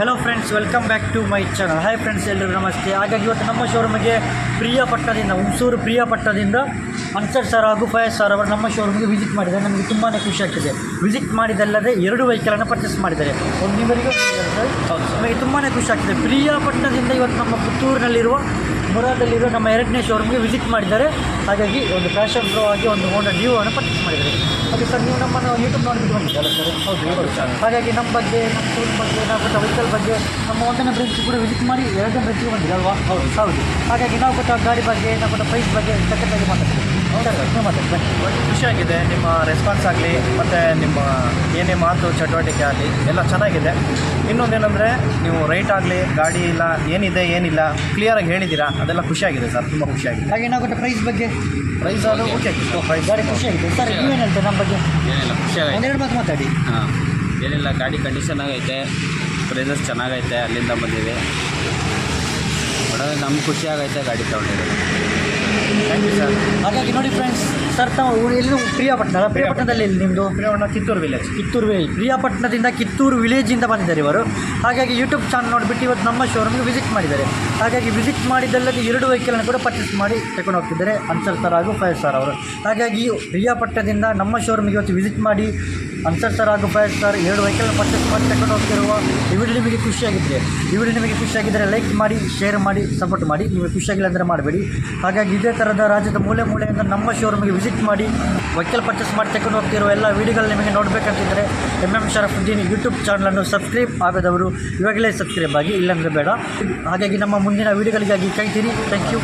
Hello friends welcome back to my channel hi friends ಎಲ್ಲರೂ ನಮಸ್ತೆ. ಹಾಗಾಗಿ ಇವತ್ತು ನಮ್ಮ ಶೋರೂಮಿಗೆ ಪ್ರಿಯಪಟ್ಟದಿಂದ ಹುಣಸೂರು ಪ್ರಿಯಪಟ್ಟದಿಂದ ಅನ್ಸರ್ ಸರ್ ಹಾಗೂ ಫಯಸ್ ಸರ್ ಅವರು ನಮ್ಮ ಶೋರೂಮ್ಗೆ ವಿಸಿಟ್ ಮಾಡಿದ್ದಾರೆ. ನಮಗೆ ತುಂಬಾ ಖುಷಿ ಆಗ್ತಿದೆ. ವಿಸಿಟ್ ಮಾಡಿದಲ್ಲದೆ ಎರಡು ವೆಹಿಕಲನ್ನು ಪರ್ಚೇಸ್ ಮಾಡಿದ್ದಾರೆ. ಒಂದು ನಮಗೆ ತುಂಬಾ ಖುಷಿ ಆಗ್ತಿದೆ. ಪ್ರಿಯಪಟ್ಟದಿಂದ ಇವತ್ತು ನಮ್ಮ ಪುತ್ತೂರಿನಲ್ಲಿರುವ ಮುರಾದಲ್ಲಿರುವ ನಮ್ಮ ಎರಡನೇ ಶೋರೂಮ್ಗೆ ವಿಸಿಟ್ ಮಾಡಿದ್ದಾರೆ. ಹಾಗಾಗಿ ಒಂದು ಫ್ಯಾಷನ್ ಪ್ರೋ ಆಗಿ ಒಂದು ಹೋಂಡಾ ಡ್ಯೂ ಅನ್ನು ಪರ್ಚೇಸ್ ಮಾಡಿದ್ದಾರೆ. ಅದು ಸರ್ ನೀವು ನಮ್ಮನ್ನು ಯೂಟ್ಯೂಬ್ ನೋಡಿಬಿಟ್ಟು ಬಂದಿದ್ದಲ್ಲ ಸರ್. ಹೌದು ಸರ್. ಹಾಗಾಗಿ ನಮ್ಮ ಬಗ್ಗೆ ನಮ್ಮ ಟೂರ್ ಬಗ್ಗೆ ನಾವು ಕೊಟ್ಟ ವೆಹಿಕಲ್ ಬಗ್ಗೆ ನಮ್ಮ ಒಂದನೇ ಬ್ರಾಂಚ್ ಕೂಡ ವಿಸಿಟ್ ಮಾಡಿ ಎರಡನೇ ಬ್ರಾಂಚ್ಗೆ ಬಂದಿದೆ ಅಲ್ವಾ ಹೌದು ಹೌದು. ಹಾಗಾಗಿ ನಾವು ಕೊಟ್ಟ ಗಾಡಿ ಬಗ್ಗೆ ನಾವು ಕೊಟ್ಟ ಪ್ರೈಸ್ ಬಗ್ಗೆ ಸೆಕೆಂಡಾಗಿ ಮಾತಾಡ್ತೀವಿ. ಹೌದಾ ಸರ್ ನೀವು ಮಾತಾಡಿ ಖುಷಿಯಾಗಿದೆ ನಿಮ್ಮ ರೆಸ್ಪಾನ್ಸ್ ಆಗಲಿ ಮತ್ತು ನಿಮ್ಮ ಏನೇ ಮಾತು ಚಟುವಟಿಕೆ ಆಗಲಿ ಎಲ್ಲ ಚೆನ್ನಾಗಿದೆ. ಇನ್ನೊಂದೇನೆಂದರೆ ನೀವು ರೈಟ್ ಆಗಲಿ ಗಾಡಿ ಇಲ್ಲ ಏನಿದೆ ಏನಿಲ್ಲ ಕ್ಲಿಯರಾಗಿ ಹೇಳಿದ್ದೀರಾ ಅದೆಲ್ಲ ಖುಷಿಯಾಗಿದೆ ಸರ್ ತುಂಬ ಖುಷಿಯಾಗಿದೆ ಹಾಗೆ ನಾವು ಕೊಟ್ಟ ಪ್ರೈಸ್ ಬಗ್ಗೆ? ಪ್ರೈಸ್ ಅದು ಓಕೆ ಪ್ರೈಸ್ ಗಾಡಿ ಖುಷಿಯಾಗಿದೆ ಸರ್ ನೀವೇನಂತೆ ನಮ್ಮ ಬಗ್ಗೆ? ಏನಿಲ್ಲ ಖುಷಿಯಾಗಿದೆ ಒಂದೆರಡು ಮಾತು ಮಾತಾಡಿ. ಹಾಂ ಏನಿಲ್ಲ ಗಾಡಿ ಕಂಡೀಷನ್ ಆಗೈತೆ ಪ್ರೈಸಸ್ ಚೆನ್ನಾಗೈತೆ ಅಲ್ಲಿಂದ ಬಂದಿದೆ. ಒಳ್ಳೆ ನಮ್ಗೆ ಖುಷಿ ಆಗೈತೆ ಗಾಡಿ ತೊಗೊಂಡಿರೋದು. ಥ್ಯಾಂಕ್ ಯು ಸರ್ ಹಾಗಾಗಿ ನೋಡಿ ಫ್ರೆಂಡ್ಸ್ ಸರ್ ತಾವು ಎಲ್ಲಿ ಪ್ರಿಯಾಪಟ್ಟಣ? ಪ್ರಿಯಾಪಟ್ಟಣದಲ್ಲಿ ಎಲ್ಲಿ ನಿಮ್ಮದು ಪ್ರಿಯವಣ್ಣ ಕಿತ್ತೂರು ವಿಲೇಜ್ ಕಿತ್ತೂರು ವಿಲೇಜ್ ಪ್ರಿಯಾಪಟ್ಟಣದಿಂದ ಕಿತ್ತೂರು ವಿಲೇಜಿಂದ ಬಂದಿದ್ದಾರೆ ಇವರು. ಹಾಗಾಗಿ ಯೂಟ್ಯೂಬ್ ಚಾನಲ್ ನೋಡಿಬಿಟ್ಟು ಇವತ್ತು ನಮ್ಮ ಶೋರೂಮ್ಗೆ ವಿಸಿಟ್ ಮಾಡಿದ್ದಾರೆ. ಹಾಗಾಗಿ ವಿಸಿಟ್ ಮಾಡಿದ್ದಲ್ಲದೆ ಎರಡು ವೆಹಿಕಲನ್ನು ಕೂಡ ಪರ್ಚೇಸ್ ಮಾಡಿ ತಗೊಂಡು ಹೋಗ್ತಿದ್ದಾರೆ. ಅನ್ಸರ್ ಸರ್ ಹಾಗೂ ಫೈವ್ ಸ್ಟಾರ್ ಅವರು. ಹಾಗಾಗಿ ಪ್ರಿಯಾಪಟ್ಟಣದಿಂದ ನಮ್ಮ ಶೋರೂಮ್ಗೆ ಇವತ್ತು ವಿಸಿಟ್ ಮಾಡಿ ಅನ್ಸರ್ ಸರ್ ಹಾಗೂ ಫಯಸ್ ಸರ್. ಎರಡು ವೆಹಿಕಲ್ ಪರ್ಚೇಸ್ ಮಾಡಿ ತಗೊಂಡು ಹೋಗ್ತಿರುವ ಈ ವಿಡಿಯೋ ನಿಮಗೆ ಖುಷಿಯಾಗಿದ್ದರೆ ಈ ವಿಡಿಯೋ ನಿಮಗೆ ಖುಷಿಯಾಗಿದ್ದರೆ ಲೈಕ್ ಮಾಡಿ ಶೇರ್ ಮಾಡಿ ಸಪೋರ್ಟ್ ಮಾಡಿ. ನಿಮಗೆ ಖುಷಿಯಾಗಿಲ್ಲ ಅಂದರೆ ಮಾಡಬೇಡಿ. ಹಾಗಾಗಿ ಇದೇ ಥರದ ರಾಜ್ಯದ ಮೂಲೆ ಮೂಲೆಯಿಂದ ನಮ್ಮ ಶೋರೂಮಿಗೆ ವಿಸಿಟ್ ಮಾಡಿ ವೆಹಿಕಲ್ ಪರ್ಚೇಸ್ ಮಾಡಿ ತಗೊಂಡು ಹೋಗ್ತಿರುವ ಎಲ್ಲ ವಿಡಿಯೋಗಳು ನಿಮಗೆ ನೋಡಬೇಕಂತಿದ್ದರೆ ಎಂ ಎಂ ಶರಫುದ್ದೀನ್ ಯೂಟ್ಯೂಬ್ ಚಾನಲನ್ನು ಸಬ್ಸ್ಕ್ರೈಬ್ ಆಗದವರು ಇವಾಗಲೇ ಸಬ್ಸ್ಕ್ರೈಬ್ ಆಗಿ, ಇಲ್ಲಾಂದರೆ ಬೇಡ. ಹಾಗಾಗಿ ನಮ್ಮ ಮುಂದಿನ ವಿಡಿಯೋಗಳಿಗಾಗಿ ಕಾಯ್ತೀರಿ ಥ್ಯಾಂಕ್ ಯು